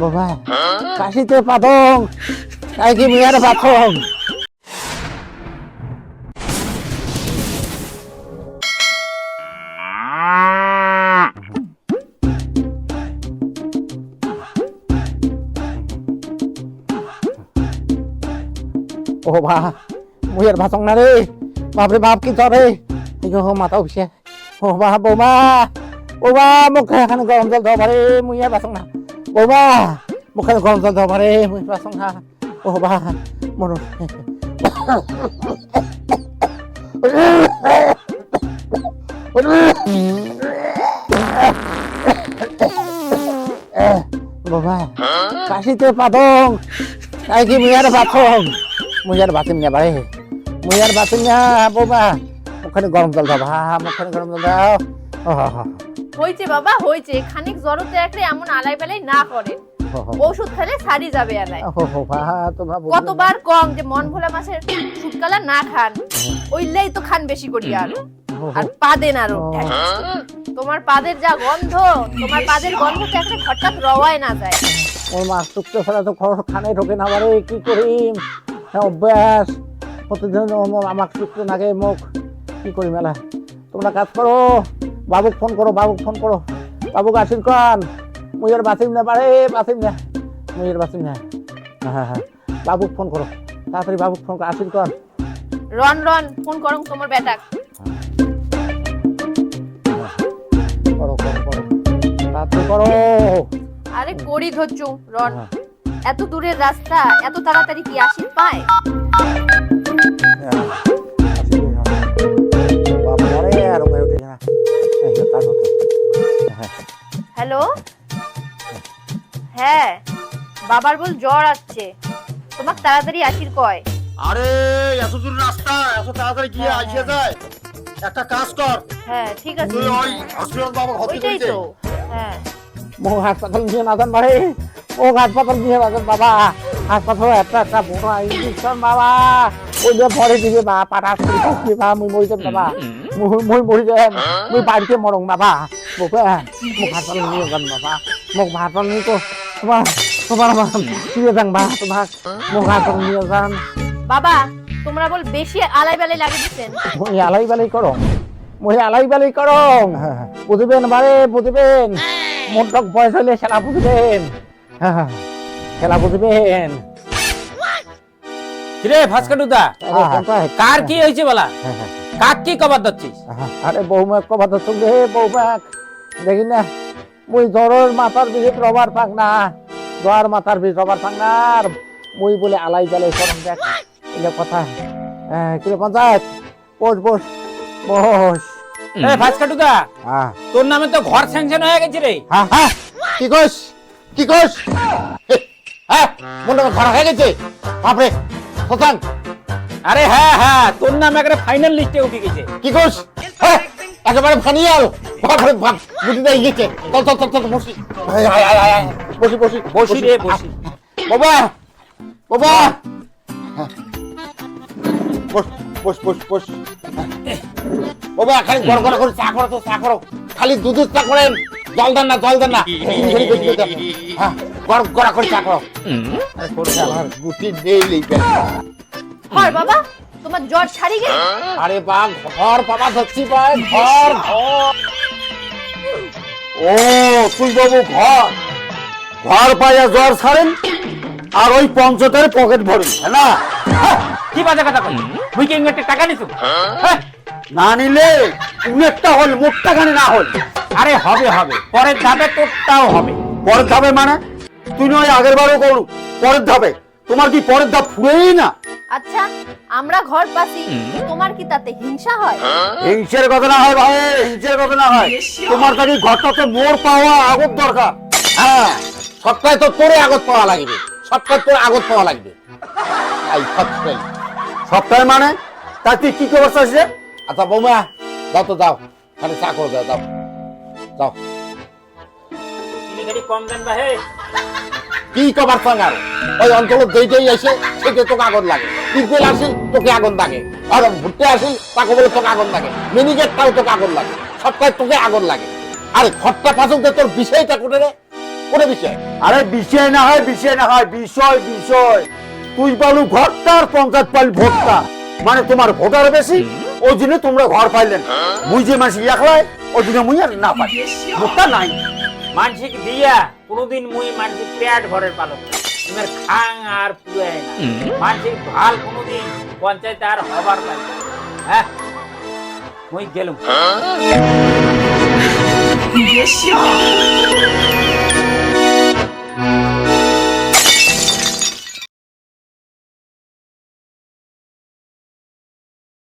বাবা কাশিতে পাথং কি মেয়ার পাথং ও বা মুয়ের ভাতং না রে বাপরে বাপ, কি চরে এই গো মাথা উঠছে ও বা বৌমা। বৌমা মুখে এখানে গরম জল দাও পারে মুয়ের ভাতং না বৌমা মুখে গরম জল দাও পারে মুয়ের ভাতং না ও বা, মনো। বাবা কাশিতে পাথং তাই কি মুয়ার পাথং মুয়ার বাতিম না বাড়ে মুয়ার বাতিম না বাবা ওখানে গরম জল দাও ভা ওখানে গরম জল দাও। ও হো হো হয়েছে বাবা হয়েছে খানিক জ্বরতে একটা এমন আলাই বেলাই না করে। ওষুধ খেলে সারি যাবে বুঝলে কতবার কম যে মন ভোলা মাছের শুটকালা না খান ওইলেই তো খান বেশি করি আর। আর পাদেন আরও। তোমার পাদের যা গন্ধ তোমার পাদের গন্ধ তো একটা হঠাৎ রওয়ায় না যায়। ওর মাছ টুকতে ফেলা তো খানে ঢোকে না বারে কি করিম? হ্যাঁ অভ্যাস। প্রতিদিন আমাকে টুকতে নাগে মোক কি করি মেলা তোমরা কাজ করো বাবুক ফোন করো বাবুক ফোন করো। বাবুক আসিন কন? মুইয়ের বাসিম না পারে বাসিম না? মুইয়ের বাসিম না? হ্যাঁ হ্যাঁ বাবুক ফোন করো। তাড়াতাড়ি বাবুক ফোন করো আসিন কন? রন রন ফোন করো তোমার বেটাক। করো করো করো। তাড়াতাড়ি করো। আরে করি ধরছ রন। হ্যাঁ, এত দূরের রাস্তা এত তাড়াতাড়ি কি আসি পায়? হ্যালো? হ্যাঁ বাবার বল জ্বর আসছে। তোমার তাড়াতাড়ি আসির কয়। আরে এত দূর রাস্তা এত তাড়াতাড়ি গিয়ে হ্যাঁ, আসিয়ে হ্যাঁ। যায়। একটা কাজ কর। হ্যাঁ ঠিক আছে। তুই ওই হসপিটাল বাবা হতে ওইটাই তো হ্যাঁ। হাসপাতাল নিয়ে না যান বাড়ি মোক হাসপাতাল নিয়ে না যান বাবা। হাসপাতাল একটা একটা বড় ইঞ্জেকশন বাবা। ওই যে ভরে দিবে বা পাঠাস করে দিবে বা মুই মরি বাবা। মুই মুই মরি যাম। মুই বাড়িতে মরং বাবা মোক মোক হাসপাতাল নিয়ে যান বাবা মোক হাসপাতাল নিয়ে তো তোমার তোমার ফিরে যান বা তোমার মোক হাসপাতাল নিয়ে যান বাবা তোমরা বল বেশি আলাই বেলাই লাগিয়ে দিচ্ছেন মুই আলাই বালাই করো মুই আলাই বালাই করো বুঝবেন বারে বুঝবেন মনটক বয়স হইলে খেলা বুঝবেন খেলা বুঝবেন কিরে ভাস্করুদা আরে, কার কি হয়েছে বলা? হ্যাঁ, হ্যাঁ, কাক কি কবার হ্যাঁ, আরে বৌমা কবা তো চুলে বৌমা দেখি না মুই জ্বরের মাথার বিষ রবার পাক না জ্বর মাথার বিষ রবার পাক না আর মুই বলে আলাই জালাই করম দেখ। এটা কথা। কিরে পঞ্চায়েত? বস বস বস। হ্যাঁ তোর নামে তো ঘর স্যাংশন হয়ে গেছে রে কি কইস কি কইস হ্যাঁ মনটা খারাপ হয়ে গেছে। বাপরে শতাং আরে হ্যাঁ হ্যাঁ তোর নাম একটা ফাইনাল লিস্টে উঠে গেছে। কি হ্যাঁ একেবারে ফানিয়াল বাপরে বাপ বুদ্ধি দেয় গেছে। চল চল চল চল বসি। আয়, আয়, আয়, আয়, আয়। বসি বসি বসি রে বসি। বাবা বাবা। বস বস বস বস। বাবা খালি গড় গড় করে চা করো তো চা করো। খালি দুধ চা করেন জল দেন না জল দেন না। হ্যাঁ গড় গড়া করে চা করো। গুটি নেই। হয় বাবা তোমার জ্বর ছাড়ি গে আরে বা ঘর বাবা ধরছি ভাই ঘর ঘর। ও তুই বাবু ঘর। ঘর পাইয়া জ্বর ছাড়েন আর ওই পঞ্চতের পকেট ভরেন হ্যাঁ না? হ্যাঁ, কি বাজে কথা কই তুই কি ইংরেজি টাকা নিছ হ্যাঁ, না নিলে একটা হল মোটটা গানে না হল। আরে হবে হবে। পরের ধাপে তোরটাও হবে। পরের ধাপে মানে? তুই নয় আগের বারও করু পরের ধাপে। তোমার কি পরের ধাপ ফুরেই না? আচ্ছা আমরা ঘর পাসি তোমার কি তাতে হিংসা হয়? হিংসের কথা না হয় ভাই হিংসের কথা না হয়। তোমার কাছে ঘরটাতে মোর পাওয়া আগত দরকার। হ্যাঁ সপ্তাহে তো তোরে আগত পাওয়া লাগবে। সপ্তাহে তোর আগত পাওয়া লাগবে। আই সপ্তাহে সপ্তাহে মানে? তা তুই কি খবর চাইছে আচ্ছা বৌমা যাও তো যাও খালি চা করো যাও যাও যাও চিনি গাড়ি কম দেন বা হে কি কবার সঙ্গে আর ওই অঞ্চল যেই যেই এসে সেটা তোকে আগুন লাগে। তুই আসিল তোকে আগুন লাগে। আর ঘুরতে আসি তাকে বলে তোকে আগুন লাগে। মিনিকেটটাও তোকে আগুন লাগে। সবটাই তোকে আগুন লাগে। আরে ঘরটা পাচক দে তোর বিষয়টা কোটে রে? কোনে বিষয়? আরে বিষয় না হয় বিষয় না হয় বিষয় বিষয়। তুই পালু ঘরটা আর পঞ্চায়েত পাল ভোটটা? মানে তোমার ভোটার বেশি? ওই জন্য তোমরা ঘর পাইলেন মুই যে মাসি একলাই ওই জন্য মুই আর না পাই। ভোটটা নাই। মানসিক দিয়া কোনোদিন মুই মানসিক পেট ঘরের পালক। তোমার খাং আর পুয়ায় না। মানসিক ভালো কোনোদিন পঞ্চায়েত আর হবার পাই না। হ্যাঁ মুই গেলুম।